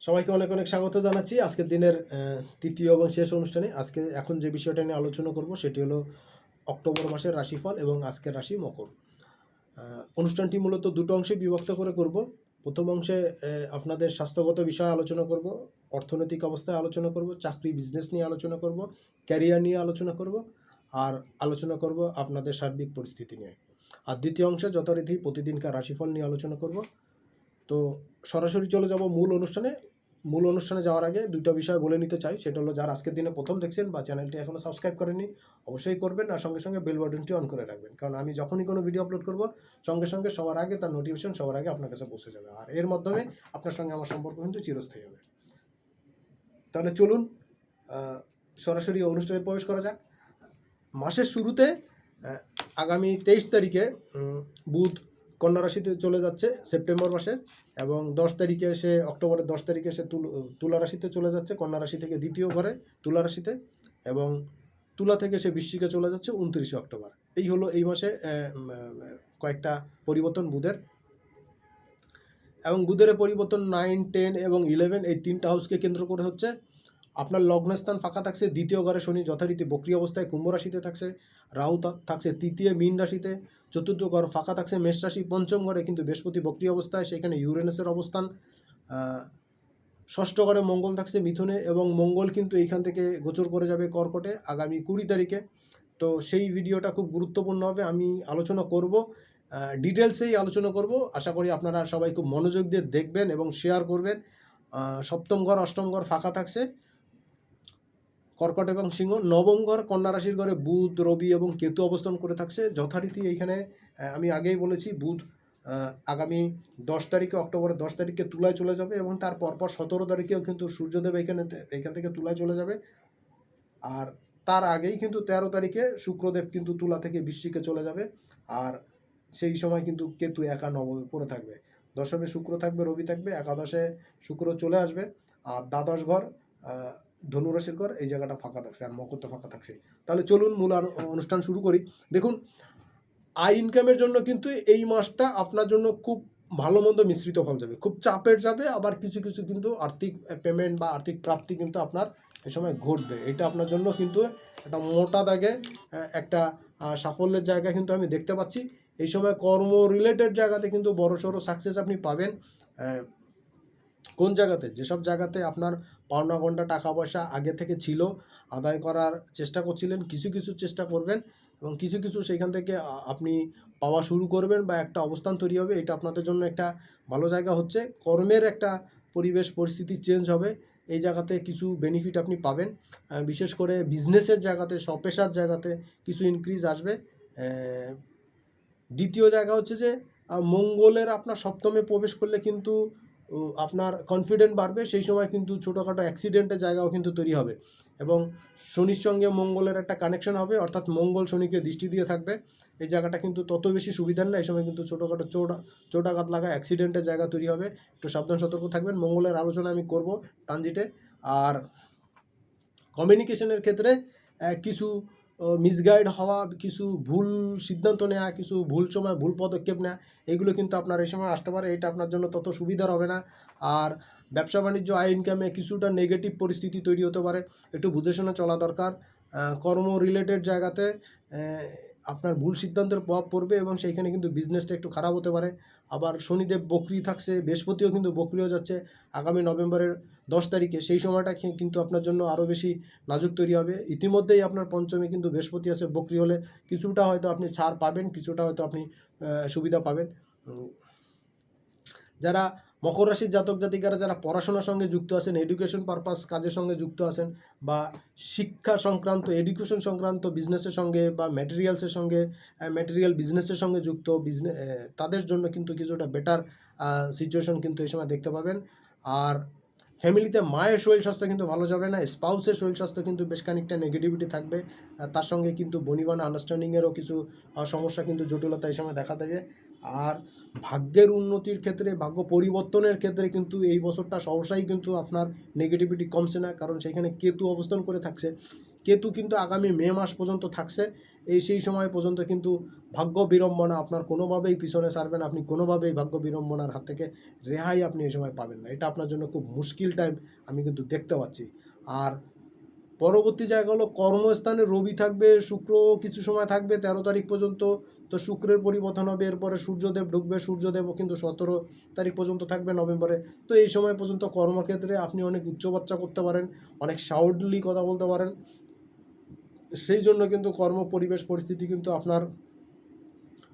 সবাইকে অনেক অনেক স্বাগত জানাচ্ছি। আজকের দিনের তৃতীয় এবং শেষ অনুষ্ঠানে। আজকে এখন যে বিষয়টা নিয়ে আলোচনা করব সেটি হলো অক্টোবর মাসের রাশিফল এবং আজকের রাশি মকর। অনুষ্ঠানটি মূলত দুটো অংশে বিভক্ত করে করব। প্রথম অংশে আপনাদের স্বাস্থ্যগত বিষয়ে আলোচনা করব, অর্থনৈতিক অবস্থায় আলোচনা করব, চাকরি, বিজনেস নিয়ে আলোচনা করব, ক্যারিয়ার নিয়ে আলোচনা করব, আর আলোচনা করব আপনাদের সার্বিক পরিস্থিতি নিয়ে। আর দ্বিতীয় অংশে যথারীতি প্রতিদিনকার রাশিফল নিয়ে আলোচনা করব। তো সরাসরি চলে যাব মূল অনুষ্ঠানে। মূল অনুষ্ঠানে যাওয়ার আগে দুটো বিষয় বলে নিতে চাই। সেটা হলো, যারা আজকের দিনে প্রথম দেখছেন বা চ্যানেলটি এখনও সাবস্ক্রাইব করেনি অবশ্যই করবেন আর সঙ্গে সঙ্গে বেল বাটনটি অন করে রাখবেন। কারণ আমি যখনই কোনো ভিডিও আপলোড করব, সঙ্গে সঙ্গে সবার আগে তার নোটিফিকেশন সবার আগে আপনার কাছে পৌঁছে যাবে। আর এর মাধ্যমে আপনার সঙ্গে আমার সম্পর্ক কিন্তু চিরস্থায়ী হবে। তাহলে চলুন সরাসরি অনুষ্ঠানে প্রবেশ করা যাক। মাসের শুরুতে আগামী তেইশ তারিখে বুধ কন্যা রাশিতে চলে যাচ্ছে সেপ্টেম্বর মাসে এবং দশ তারিখে এসে অক্টোবরের দশ তারিখে এসে তুল রাশিতে চলে যাচ্ছে, কন্যা রাশি থেকে দ্বিতীয় ঘরে তুলা রাশিতে এবং তুলা থেকে সে বৃশ্চিকে চলে যাচ্ছে উনত্রিশে অক্টোবর। এই হলো এই মাসে কয়েকটা পরিবর্তন বুধের। এবং বুধের পরিবর্তন নাইন, টেন এবং ইলেভেন এই তিনটা হাউসকে কেন্দ্র করে হচ্ছে আপনার লগ্নস্থান ফাঁকা থাকছে, দ্বিতীয় ঘরে শনি যথারীতি বক্রি অবস্থায় কুম্ভ রাশিতে থাকছে, রাহু থাকছে তৃতীয় মীন রাশিতে চতুর্থ ঘর ফাঁকা থাকছে মেষ রাশি, পঞ্চম ঘরে কিন্তু বৃহস্পতি বক্রি অবস্থায়, সেখানে ইউরেনাসের অবস্থান। ষষ্ঠ ঘরে মঙ্গল থাকছে মিথুনে এবং মঙ্গল কিন্তু এইখান থেকে গোচর করে যাবে কর্কটে আগামী কুড়ি তারিখে। তো সেই ভিডিওটা খুব গুরুত্বপূর্ণ হবে, আমি আলোচনা করব ডিটেলসেই আলোচনা করব। আশা করি আপনারা সবাই খুব মনোযোগ দিয়ে দেখবেন এবং শেয়ার করবেন। সপ্তম ঘর অষ্টম ঘর ফাঁকা থাকছে। কর্কট এবং সিংহ নবম ঘর, কন্যা রাশির ঘরে বুধ, রবি এবং কেতু অবস্থান করে থাকছে। যথারীতি এইখানে আমি আগেই বলেছি, বুধ আগামী দশ তারিখে, অক্টোবরের দশ তারিখে তুলায় চলে যাবে এবং তার পরপর সতেরো তারিখেও কিন্তু সূর্যদেব এখানে, এখান থেকে তুলায় চলে যাবে। আর তার আগেই কিন্তু তেরো তারিখে শুক্রদেব কিন্তু তুলা থেকে বৃশ্চিকে চলে যাবে। আর সেই সময় কিন্তু কেতু একা নব পড়ে থাকবে। দশমে শুক্র থাকবে, রবি থাকবে, একাদশে শুক্র চলে আসবে। আর দ্বাদশ ঘর ধনুরাশির ঘর, এই জায়গাটা ফাঁকা থাকছে আর মকর তো ফাঁকা থাকছে। তাহলে চলুন মূল অনুষ্ঠান শুরু করি। দেখুন আই ইনকামের জন্য কিন্তু এই মাসটা আপনার জন্য খুব ভালো মন্দ মিশ্রিত ফল যাবে। খুব চাপের যাবে, আবার কিছু কিছু কিন্তু আর্থিক পেমেন্ট বা আর্থিক প্রাপ্তি কিন্তু আপনার এই সময় ঘটবে। এটা আপনার জন্য কিন্তু একটা মোটা দাগে একটা সাফল্যের জায়গা কিন্তু আমি দেখতে পাচ্ছি। এই সময় কর্ম রিলেটেড জায়গাতে কিন্তু বড় সড়ো সাকসেস আপনি পাবেন। কোন জায়গাতে? যেসব জায়গাতে আপনার পাওনা ঘণ্টা টাকা পয়সা আগে থেকে ছিল, আদায় করার চেষ্টা করছিলেন, কিছু কিছু চেষ্টা করবেন এবং কিছু কিছু সেখান থেকে আপনি পাওয়া শুরু করবেন বা একটা অবস্থান তৈরি হবে, এটা আপনাদের জন্য একটা ভালো জায়গা হচ্ছে। কর্মের একটা পরিবেশ, পরিস্থিতি চেঞ্জ হবে, এই জায়গাতে কিছু বেনিফিট আপনি পাবেন। বিশেষ করে বিজনেসের জায়গাতে স্বপেশার জায়গাতে কিছু ইনক্রিজ আসবে। দ্বিতীয় জায়গা হচ্ছে যে মঙ্গলের আপনার সপ্তমে প্রবেশ করলে কিন্তু আপনার কনফিডেন্ট বাড়বে, সেই সময় কিন্তু ছোটোখাটো অ্যাক্সিডেন্টের জায়গাও কিন্তু তৈরি হবে। এবং শনির সঙ্গে মঙ্গলের একটা কানেকশন হবে, অর্থাৎ মঙ্গল শনিকে দৃষ্টি দিয়ে থাকবে। এই জায়গাটা কিন্তু তত বেশি সুবিধার না, এই সময় কিন্তু ছোটোখাটো চোটা চোটাঘাত লাগা অ্যাক্সিডেন্টের জায়গা তৈরি হবে। একটু সাবধান, সতর্ক থাকবেন। মঙ্গলের আলোচনা আমি করব ট্রানজিটে আর কমিউনিকেশনের ক্ষেত্রে কিছু মিসগাইড হওয়া, কিছু ভুল সিদ্ধান্ত নেওয়া কিছু ভুল সময়, ভুল পদক্ষেপ নেওয়া এগুলো কিন্তু আপনার এই সময় আসতে পারে। এটা আপনার জন্য তত সুবিধার হবে না। আর ব্যবসা বাণিজ্য আয় ইনকামে কিছুটা নেগেটিভ পরিস্থিতি তৈরি হতে পারে। একটু বুঝে শুনে চলা দরকার। কর্ম রিলেটেড জায়গাতে আপনার ভুল সিদ্ধান্তের প্রভাব পড়বে এবং সেইখানে কিন্তু বিজনেসটা একটু খারাপ হতে পারে। আবার শনিদেব বকরি থাকছে, বৃহস্পতিও কিন্তু বকরিও যাচ্ছে আগামী নভেম্বরের দশ তারিখে। সেই সময়টা কিন্তু আপনার জন্য আরও বেশি নাজুক তৈরি হবে। ইতিমধ্যেই আপনার পঞ্চমে কিন্তু বৃহস্পতি আছে, বকরি হলে কিছুটা হয়তো আপনি ছাড় পাবেন, কিছুটা হয়তো আপনি সুবিধা পাবেন। যারা মকর রাশির জাতক জাতিকারা যারা পড়াশোনার সঙ্গে যুক্ত আছেন এডুকেশন পারপাস কাজের সঙ্গে যুক্ত আছেন বা শিক্ষা সংক্রান্ত এডুকেশন সংক্রান্ত বিজনেসের সঙ্গে বা ম্যাটেরিয়ালসের সঙ্গে ম্যাটেরিয়াল বিজনেসের সঙ্গে যুক্ত বিজনে তাদের জন্য কিন্তু কিছুটা বেটার সিচুয়েশন কিন্তু এই সময় দেখতে পাবেন। আর ফ্যামিলিতে মায়ের শরীর স্বাস্থ্য কিন্তু ভালো যাবে না স্পাউসের শরীর স্বাস্থ্য কিন্তু বেশ খানিকটা নেগেটিভিটি থাকবে। তার সঙ্গে কিন্তু বনিবান আন্ডারস্ট্যান্ডিংয়েরও কিছু সমস্যা কিন্তু জটিলতা এই সময় দেখা দেবে। আর ভাগ্যের উন্নতির ক্ষেত্রে, ভাগ্য পরিবর্তনের ক্ষেত্রে কিন্তু এই বছরটা সহসাই কিন্তু আপনার নেগেটিভিটি কমছে না। কারণ সেখানে কেতু অবস্থান করে থাকছে। কেতু কিন্তু আগামী মে মাস পর্যন্ত থাকছে। এই সেই সময় পর্যন্ত কিন্তু ভাগ্য বিড়ম্বনা আপনার কোনোভাবেই পিছনে সারবেন আপনি কোনোভাবেই ভাগ্য বিড়ম্বনার হাত থেকে রেহাই আপনি এই সময় পাবেন না। এটা আপনার জন্য খুব মুশকিল টাইম আমি কিন্তু দেখতে পাচ্ছি। আর পরবর্তী জায়গা হলো কর্মস্থানে রবি থাকবে, শুক্র কিছু সময় থাকবে, তেরো তারিখ পর্যন্ত। তো শুক্রের পরিবর্তন হবে, এরপরে সূর্যদেব ঢুকবে, সূর্যদেবও কিন্তু সতেরো তারিখ পর্যন্ত থাকবে নভেম্বরে। তো এই সময় পর্যন্ত কর্মক্ষেত্রে আপনি অনেক উচ্চবাচ্চা করতে পারেন, অনেক সাউডলি কথা বলতে পারেন। সেই জন্য কিন্তু কর্ম, পরিবেশ, পরিস্থিতি কিন্তু আপনার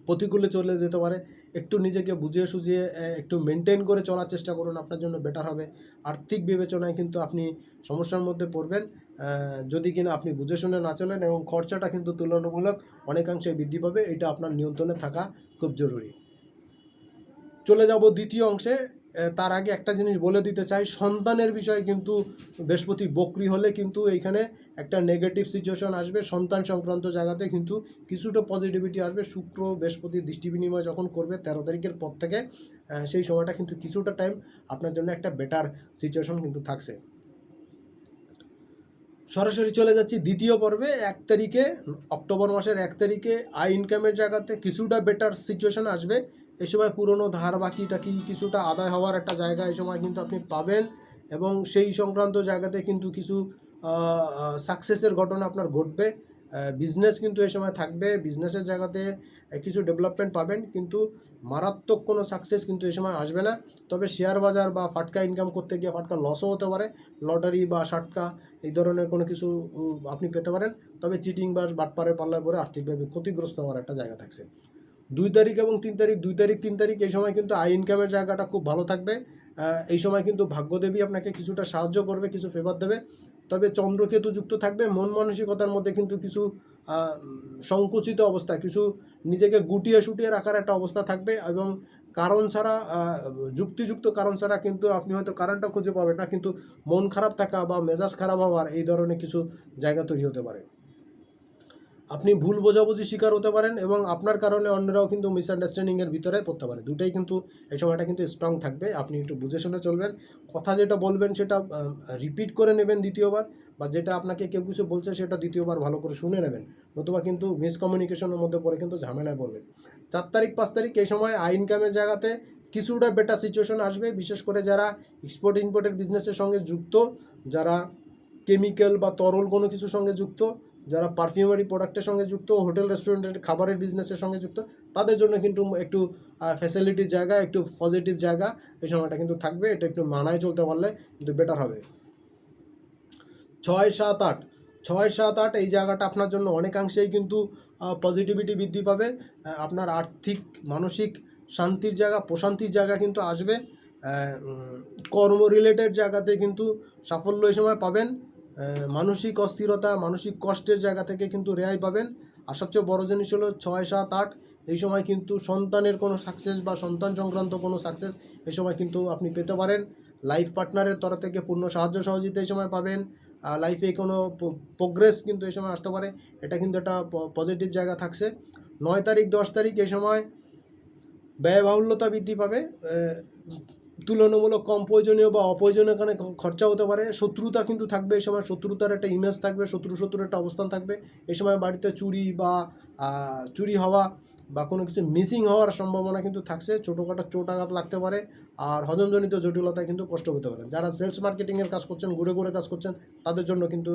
প্রতিকূলে চলে যেতে পারে। একটু নিজেকে বুঝিয়ে সুঝিয়ে একটু মেনটেন করে চলার চেষ্টা করুন, আপনার জন্য বেটার হবে। আর্থিক বিবেচনায় কিন্তু আপনি সমস্যার মধ্যে পড়বেন। যদি কিনা আপনি বুঝে শুনে না চলেন এবং খরচাটা কিন্তু তুলনামূলক অনেকাংশে বৃদ্ধি পাবে, এটা আপনার নিয়ন্ত্রণে থাকা খুব জরুরি। চলে যাব দ্বিতীয় অংশে তার আগে একটা জিনিস বলে দিতে চাই, সন্তানের বিষয়ে কিন্তু বৃহস্পতি বকরি হলে কিন্তু এইখানে একটা নেগেটিভ সিচুয়েশন আসবে, সন্তান সংক্রান্ত জায়গাতে কিন্তু কিছুটা পজিটিভিটি আসবে, শুক্র, বৃহস্পতি দৃষ্টি বিনিময় যখন করবে তেরো তারিখের পর থেকে সেই সময়টা কিন্তু কিছুটা টাইম আপনার জন্য একটা বেটার সিচুয়েশন কিন্তু থাকছে। সরাসরি চলে যাচ্ছি দ্বিতীয় পর্বে। এক তারিখে, অক্টোবর মাসের এক তারিখে আই ইনকামের জায়গাতে কিছুটা বেটার সিচুয়েশন আসবে। এই সময় পুরনো ধার বাকিটা কি, কিছুটা আদায় হওয়ার একটা জায়গা এই সময় কিন্তু আপনি পাবেন এবং সেই সংক্রান্ত জায়গাতে কিন্তু কিছু সাকসেসের ঘটনা আপনার ঘটবে। বিজনেস কিন্তু এই সময় থাকবে। বিজনেসের জায়গাতে কিছু ডেভেলপমেন্ট পাবেন, কিন্তু মারাত্মক কোনো সাকসেস কিন্তু এই সময় আসবে না। তবে শেয়ার বাজার বা ফাটকা ইনকাম করতে গিয়ে ফাটকা লসও হতে পারে। লটারি বা শাটকা এই ধরনের কোনো কিছু আপনি পেতে পারেন। তবে চিটিং বা বাটপারে পাল্লায় পরে আর্থিকভাবে ক্ষতিগ্রস্ত হওয়ার একটা জায়গা থাকছে। দুই তারিখ এবং তিন তারিখ, দুই তারিখ, তিন তারিখ, এই সময় কিন্তু আই ইনকামের জায়গাটা খুব ভালো থাকবে। এই সময় কিন্তু ভাগ্যদেবী আপনাকে কিছুটা সাহায্য করবে, কিছু ফেভার দেবে। তবে চন্দ্রকেতু যুক্ত থাকবে, মন মানসিকতার মধ্যে কিন্তু কিছু সংকুচিত অবস্থা, কিছু নিজেকে গুটিয়ে শুটিয়ে রাখার একটা অবস্থা থাকবে এবং কারণ ছাড়া যুক্তিযুক্ত কারণ ছাড়া কিন্তু আপনি হয়তো কারণটা খুঁজে পাবেন না, কিন্তু মন খারাপ থাকা বা মেজাজ খারাপ হওয়ার এই ধরনের কিছু জায়গা তৈরি হতে পারে। আপনি ভুল বোঝাবুঝি শিকার হতে পারেন এবং আপনার কারণে অন্যরাও কিন্তু মিসআন্ডারস্ট্যান্ডিংয়ের ভিতরে পড়তে পারে। দুটাই কিন্তু এই সময়টা কিন্তু স্ট্রং থাকবে। আপনি একটু বুঝে শুনে চলবেন। কথা যেটা বলবেন সেটা রিপিট করে নেবেন দ্বিতীয়বার বা যেটা আপনাকে কেউ কিছু বলছে সেটা দ্বিতীয়বার ভালো করে শুনে নেবেন। নতুবা কিন্তু মিসকমিউনিকেশনের মধ্যে পড়ে কিন্তু ঝামেলায় পড়বেন। চার তারিখ, পাঁচ তারিখ এই সময় আই ইনকামের জায়গাতে কিছুটা বেটার সিচুয়েশন আসবে। বিশেষ করে যারা এক্সপোর্ট ইম্পোর্টের বিজনেসের সঙ্গে যুক্ত, যারা কেমিক্যাল বা তরল কোনো কিছুর সঙ্গে যুক্ত যারা পারফিউমারি প্রোডাক্টের সঙ্গে যুক্ত হোটেল রেস্টুরেন্টের খাবারের বিজনেসের সঙ্গে যুক্ত, তাদের জন্য কিন্তু একটু ফ্যাসিলিটির জায়গা, একটু পজিটিভ জায়গা, এই সময়টা কিন্তু থাকবে। এটা একটু মানায় চলতে পারলে কিন্তু বেটার হবে। ছয় সাত আট, ছয় সাত আট এই জায়গাটা আপনার জন্য অনেকাংশেই কিন্তু পজিটিভিটি বৃদ্ধি পাবে। আপনার আর্থিক, মানসিক শান্তির জায়গা, প্রশান্তির জায়গা কিন্তু আসবে। কর্ম রিলেটেড জায়গাতে কিন্তু সাফল্য এই সময় পাবেন। মানসিক অস্থিরতা, মানসিক কষ্টের জায়গা থেকে কিন্তু রেহাই পাবেন। আর সবচেয়ে বড় জিনিস হলো ছয়, সাত, আট, এই সময় কিন্তু সন্তানের কোনো সাকসেস বা সন্তান সংক্রান্ত কোনো সাকসেস এই সময় কিন্তু আপনি পেতে পারেন। লাইফ পার্টনারের তরফ থেকে পূর্ণ সাহায্য সহযোগিতা এই সময় পাবেন। লাইফে কোনো প্রোগ্রেস কিন্তু এই সময় আসতে পারে। এটা কিন্তু একটা পজিটিভ জায়গা থাকছে। নয় তারিখ, দশ তারিখ এই সময় ব্যয়বাহুল্যতা বৃদ্ধি পাবে। তুলনামূলক কম প্রয়োজনীয় বা অপ্রয়োজনীয় কারণে খরচা হতে পারে। শত্রুতা কিন্তু থাকবে এই সময়। শত্রুতার একটা ইমেজ থাকবে, শত্রু শত্রুর একটা অবস্থান থাকবে। এই সময় বাড়িতে চুরি বা চুরি হওয়া বা কোনো কিছু মিসিং হওয়ার সম্ভাবনা কিন্তু থাকছে। ছোটোখাটো চোট আঘাত লাগতে পারে আর হজমজনিত জটিলতায় কিন্তু কষ্ট পেতে পারেন যারা সেলস মার্কেটিংয়ের কাজ করছেন, ঘুরে ঘুরে কাজ করছেন, তাদের জন্য কিন্তু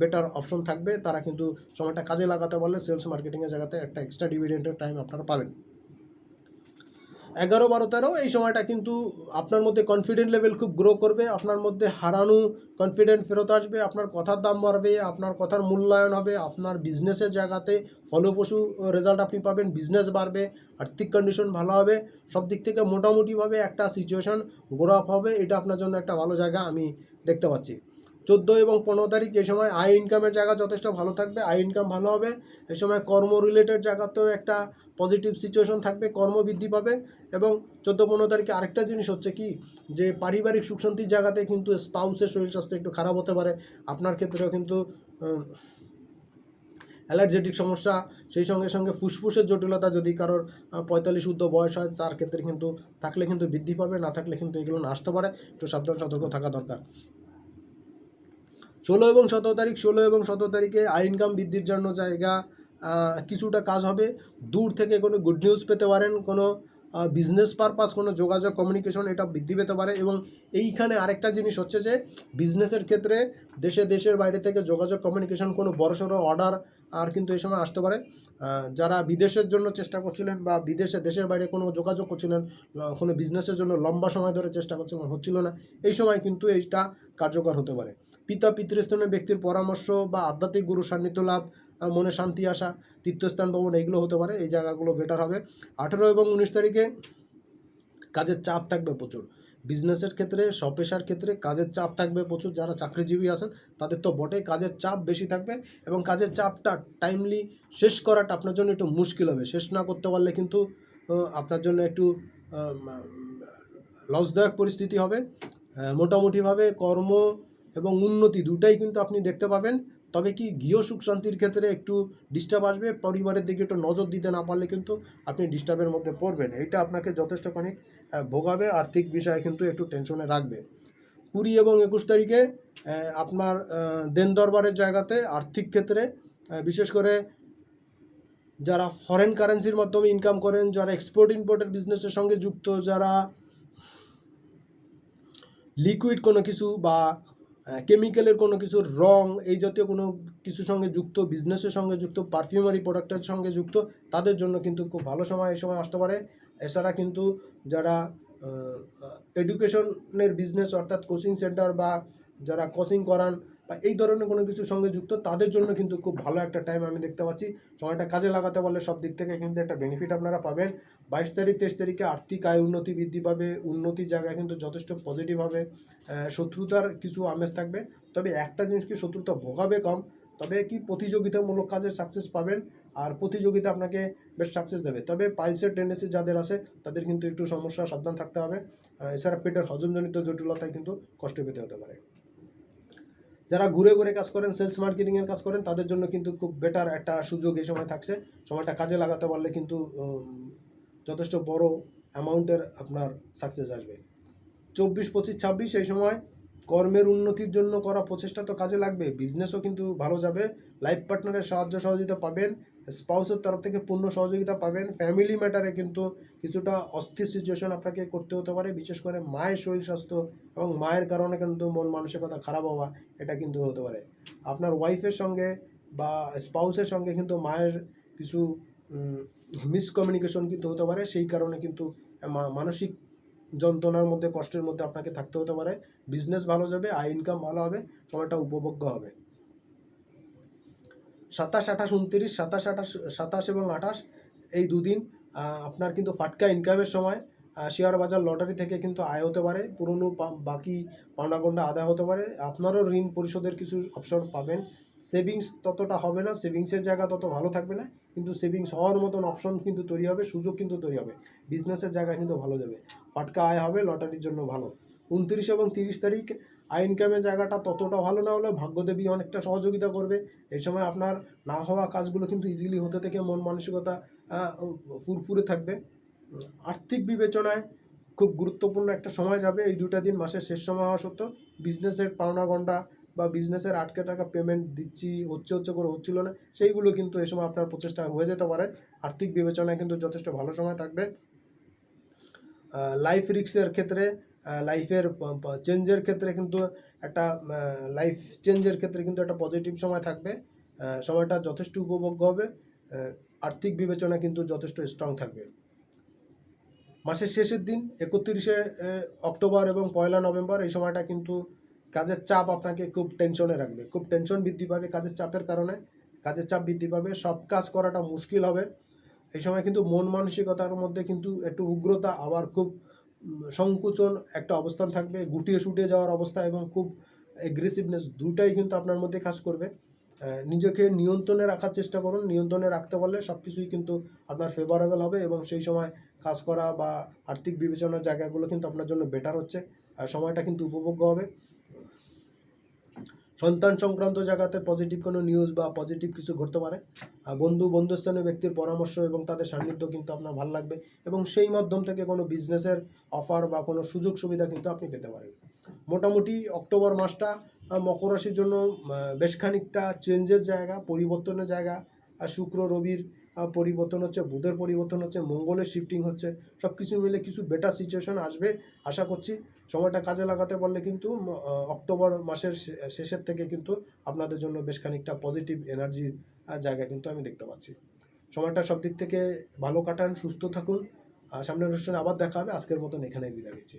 বেটার অপশন থাকবে। তারা কিন্তু সময়টা কাজে লাগাতে পারলে সেলস মার্কেটিংয়ের জায়গাতে একটা এক্সট্রা ডিভিডেন্টের টাইম আপনারা পাবেন। এগারো বারো তেরো, এই সময়টা কিন্তু আপনার মধ্যে কনফিডেন্ট লেভেল খুব গ্রো করবে, আপনার মধ্যে হারানো কনফিডেন্ট ফেরত আসবে, আপনার কথার দাম বাড়বে, আপনার কথার মূল্যায়ন হবে, আপনার বিজনেসের জায়গাতে ফলপ্রসূ রেজাল্ট আপনি পাবেন বিজনেস বাড়বে, আর্থিক কন্ডিশন ভালো হবে, সব দিক থেকে মোটামুটিভাবে একটা সিচুয়েশন গ্রো আপ হবে, এটা আপনার জন্য একটা ভালো জায়গা আমি দেখতে পাচ্ছি। চোদ্দ এবং পনেরো তারিখ, এই সময় আই ইনকামের জায়গা যথেষ্ট ভালো থাকবে আই ইনকাম ভালো হবে, এই সময় কর্ম রিলেটেড জায়গাতেও একটা পজিটিভ সিচুয়েশন থাকবে, কর্ম বৃদ্ধি পাবে এবং চোদ্দ পনেরো তারিখে আরেকটা জিনিস হচ্ছে কি, যে পারিবারিক সুখ শান্তির জায়গাতে কিন্তু স্পাউসের শরীর স্বাস্থ্য একটু খারাপ হতে পারে। আপনার ক্ষেত্রেও কিন্তু অ্যালার্জেটিক সমস্যা, সেই সঙ্গে সঙ্গে ফুসফুসের জটিলতা যদি কারোর পঁয়তাল্লিশ ঊর্ধ্ব বয়স হয়, তার ক্ষেত্রে কিন্তু, থাকলে কিন্তু বৃদ্ধি পাবে, না থাকলে কিন্তু এগুলো না আসতে পারে। একটু সাবধান, সতর্ক থাকা দরকার। ষোলো এবং সতেরো তারিখ, ষোলো এবং সতেরো তারিখে আই ইনকাম বৃদ্ধির জন্য জায়গা কিছুটা কাজ হবে। দূর থেকে কোনো গুড নিউজ পেতে পারেন, কোনো বিজনেস পারপাস কোনো যোগাযোগ কমিউনিকেশন এটা বৃদ্ধি পেতে পারে এবং এইখানে আরেকটা জিনিস হচ্ছে যে বিজনেসের ক্ষেত্রে দেশে, দেশের বাইরে থেকে যোগাযোগ কমিউনিকেশন কোনো বড়সড় অর্ডার আর কিন্তু এই সময় আসতে পারে। যারা বিদেশের জন্য চেষ্টা করছিলেন বা বিদেশে, দেশের বাইরে কোনো যোগাযোগ করছিলেন কোনো বিজনেসের জন্য লম্বা সময় ধরে চেষ্টা করছিলেন হচ্ছিল না, এই সময় কিন্তু এইটা কার্যকর হতে পারে। পিতা পিতৃস্থানীয় ব্যক্তির পরামর্শ বা আধ্যাত্মিক গুরু সান্নিধ্য লাভ মনে শান্তি আসা তীর্থস্থান ভ্রমণ এইগুলো হতে পারে। এই জায়গাগুলো বেটার হবে। আঠেরো এবং উনিশ তারিখে কাজের চাপ থাকবে প্রচুর। বিজনেসের ক্ষেত্রে স্বপেশার ক্ষেত্রে কাজের চাপ থাকবে প্রচুর। যারা চাকরিজীবী আছেন, তাদের তো বটেই কাজের চাপ বেশি থাকবে এবং কাজের চাপটা টাইমলি শেষ করাটা আপনার জন্য একটু মুশকিল হবে। শেষ না করতে পারলে কিন্তু আপনার জন্য একটু লসদায়ক পরিস্থিতি হবে। মোটামুটিভাবে কর্ম এবং উন্নতি দুটাই কিন্তু আপনি দেখতে পাবেন। তবে কি গৃহ সুখ শান্তির ক্ষেত্রে একটু ডিস্টার্ব আসবে? পরিবারের দিকে একটু নজর দিতে না পারলে কিন্তু আপনি ডিস্টার্বের মধ্যে পড়বেন। এটা আপনাকে যথেষ্ট খানিক ভোগাবে। আর্থিক বিষয়ে কিন্তু একটু টেনশনে রাখবে। কুড়ি এবং একুশ তারিখে আপনার দেন দরবারের জায়গাতে আর্থিক ক্ষেত্রে বিশেষ করে যারা ফরেন কারেন্সির মাধ্যমে ইনকাম করেন, যারা এক্সপোর্ট ইম্পোর্টের বিজনেসের সঙ্গে যুক্ত, যারা লিকুইড কোনো কিছু বা কেমিক্যালের কোনো কিছু রং, এই জাতীয় কোনো কিছুর সঙ্গে যুক্ত বিজনেসের সঙ্গে যুক্ত পারফিউমারি প্রোডাক্টের সঙ্গে যুক্ত, তাদের জন্য কিন্তু খুব ভালো সময় এই সময় আসতে পারে। এছাড়া কিন্তু যারা এডুকেশনের বিজনেস অর্থাৎ কোচিং সেন্টার বা যারা কোচিং করান বা এই ধরনের কোনো কিছুর সঙ্গে যুক্ত, তাদের জন্য কিন্তু খুব ভালো একটা টাইম আমি দেখতে পাচ্ছি। সময়টা কাজে লাগাতে পারলে সব দিক থেকে কিন্তু একটা বেনিফিট আপনারা পাবেন। বাইশ তারিখ, তেইশ তারিখে আর্থিক আয় উন্নতি বৃদ্ধি পাবে, উন্নতির জায়গায় কিন্তু যথেষ্ট পজিটিভ হবে। শত্রুতার কিছু আমেজ থাকবে। তবে একটা জিনিস কি, শত্রুতা ভোগাবে কম, তবে কি প্রতিযোগিতামূলক কাজে সাকসেস পাবেন আর প্রতিযোগিতা আপনাকে বেশ সাকসেস দেবে। তবে পাইলসের টেন্ডেন্সি যাদের আছে, তাদের কিন্তু একটু সমস্যা, সাবধান থাকতে হবে। এছাড়া পেটের হজমজনিত জটিলতায় কিন্তু কষ্ট পেতে হতে পারে। যারা ঘুরে ঘুরে কাজ করেন সেলস মার্কেটিংয়ের কাজ করেন, তাদের জন্য কিন্তু খুব বেটার একটা সুযোগ এই সময় থাকছে। সময়টা কাজে লাগাতে পারলে কিন্তু যথেষ্ট বড় অ্যামাউন্টের আপনার সাকসেস আসবে। চব্বিশ, পঁচিশ, ছাব্বিশ এই সময় কর্মের উন্নতির জন্য করা প্রচেষ্টা তো কাজে লাগবে বিজনেসও কিন্তু ভালো যাবে। লাইফ পার্টনারের সাহায্য সহযোগিতা পাবেন স্পাউসের তরফ থেকে পূর্ণ সহযোগিতা পাবেন। ফ্যামিলি ম্যাটারে কিন্তু কিছুটা অস্থির সিচুয়েশন আপনাকে করতে হতে পারে, বিশেষ করে মায়ের শরীর স্বাস্থ্য এবং মায়ের কারণে কিন্তু মন মানসিকতা খারাপ হওয়া, এটা কিন্তু হতে পারে। আপনার ওয়াইফের সঙ্গে বা স্পাউসের সঙ্গে কিন্তু মায়ের কিছু মিসকমিউনিকেশন কিন্তু হতে পারে। সেই কারণে কিন্তু মানসিক যন্ত্রণার মধ্যে, কষ্টের মধ্যে আপনাকে থাকতে হতে পারে। বিজনেস ভালো যাবে, আয় ইনকাম ভালো হবে, সময়টা উপভোগ্য হবে। সাতাশ, আঠাশ, উনত্রিশ, সাতাশ, আঠাশ, সাতাশ এবং আঠাশ, এই দুদিন আপনার কিন্তু ফাটকা ইনকামের সময় শেয়ার বাজার লটারি থেকে কিন্তু আয় হতে পারে, পুরনো বাকি পাওনাগন্ডা আদায় হতে পারে, আপনারও ঋণ পরিশোধের কিছু অপশন পাবেন। সেভিংস ততটা হবে না সেভিংসের জায়গা তত ভালো থাকবে না, কিন্তু সেভিংস হওয়ার মতন অপশন কিন্তু তৈরি হবে, সুযোগ কিন্তু তৈরি হবে বিজনেসের জায়গা কিন্তু ভালো যাবে। ফাটকা আয় হবে লটারির জন্য ভালো। উনত্রিশ এবং তিরিশ তারিখ আয় ইনকামের জায়গাটা ততটা ভালো না হলেও ভাগ্যদেবী অনেকটা সহযোগিতা করবে। এই সময় আপনার না হওয়া কাজগুলো কিন্তু ইজিলি হতে থেকে মন মানসিকতা ফুরফুরে থাকবে। আর্থিক বিবেচনায় খুব গুরুত্বপূর্ণ একটা সময় যাবে এই দুটা দিন মাসের শেষ সময় হওয়া সত্ত্বেও। বিজনেসের পাওনা গন্ডা বা বিজনেসের আটকে টাকা পেমেন্ট দিচ্ছি, হচ্ছে হচ্ছে করে হচ্ছিল না, সেইগুলো কিন্তু এই সময় আপনার প্রচেষ্টা হয়ে যেতে পারে। আর্থিক বিবেচনায় কিন্তু যথেষ্ট ভালো সময় থাকবে। লাইফ রিক্সের ক্ষেত্রে লাইফের চেঞ্জের ক্ষেত্রে কিন্তু একটা লাইফ চেঞ্জের ক্ষেত্রে কিন্তু একটা পজিটিভ সময় থাকবে। সময়টা যথেষ্ট উপভোগ্য হবে। আর্থিক বিবেচনা কিন্তু যথেষ্ট স্ট্রং থাকবে। মাসের শেষের দিন, একত্রিশে অক্টোবর এবং পয়লা নভেম্বর, এই সময়টা কিন্তু কাজের চাপ আপনাকে খুব টেনশনে রাখবে। খুব টেনশন বৃদ্ধি পাবে কাজের চাপের কারণে। কাজের চাপ বৃদ্ধি পাবে, সব কাজ করাটা মুশকিল হবে। এই সময় কিন্তু মন মানসিকতার মধ্যে কিন্তু একটু উগ্রতা আবার খুব সংকুচন, একটা অবস্থান থাকবে, গুটিয়ে শুটিয়ে যাওয়ার অবস্থা এবং খুব এগ্রেসিভনেস দুটাই কিন্তু আপনার মধ্যে কাজ করবে। নিজেকে নিয়ন্ত্রণে রাখার চেষ্টা করুন, নিয়ন্ত্রণে রাখতে পারলে সব কিছুই কিন্তু আপনার ফেভারেবল হবে এবং সেই সময় কাজ করা বা আর্থিক বিবেচনার জায়গাগুলো কিন্তু আপনার জন্য বেটার হচ্ছে। সময়টা কিন্তু উপভোগ্য হবে। সন্তান সংক্রান্ত জায়গাতে পজিটিভ কোনো নিউজ বা পজিটিভ কিছু ঘটতে পারে বন্ধু, বন্ধুস্থানীয় ব্যক্তির পরামর্শ এবং তাদের সান্নিধ্য কিন্তু আপনার ভালো লাগবে এবং সেই মাধ্যম থেকে কোনো বিজনেসের অফার বা কোনো সুযোগ সুবিধা কিন্তু আপনি পেতে পারেন। মোটামুটি অক্টোবর মাসটা মকর রাশির জন্য বেশ খানিকটা চেঞ্জের জায়গা, পরিবর্তনের জায়গা আর শুক্র, রবির পরিবর্তন হচ্ছে, বুধের পরিবর্তন হচ্ছে, মঙ্গলের শিফটিং হচ্ছে সব কিছু মিলে কিছু বেটার সিচুয়েশন আসবে, আশা করছি। সময়টা কাজে লাগাতে পারলে কিন্তু অক্টোবর মাসের শেষের থেকে কিন্তু আপনাদের জন্য বেশ খানিকটা পজিটিভ এনার্জির জায়গা কিন্তু আমি দেখতে পাচ্ছি। সময়টা সব দিক থেকে ভালো কাটান, সুস্থ থাকুন। সামনের অনুষ্ঠানে আবার দেখা হবে। আজকের মতন এখানেই বিদায় নিচ্ছি।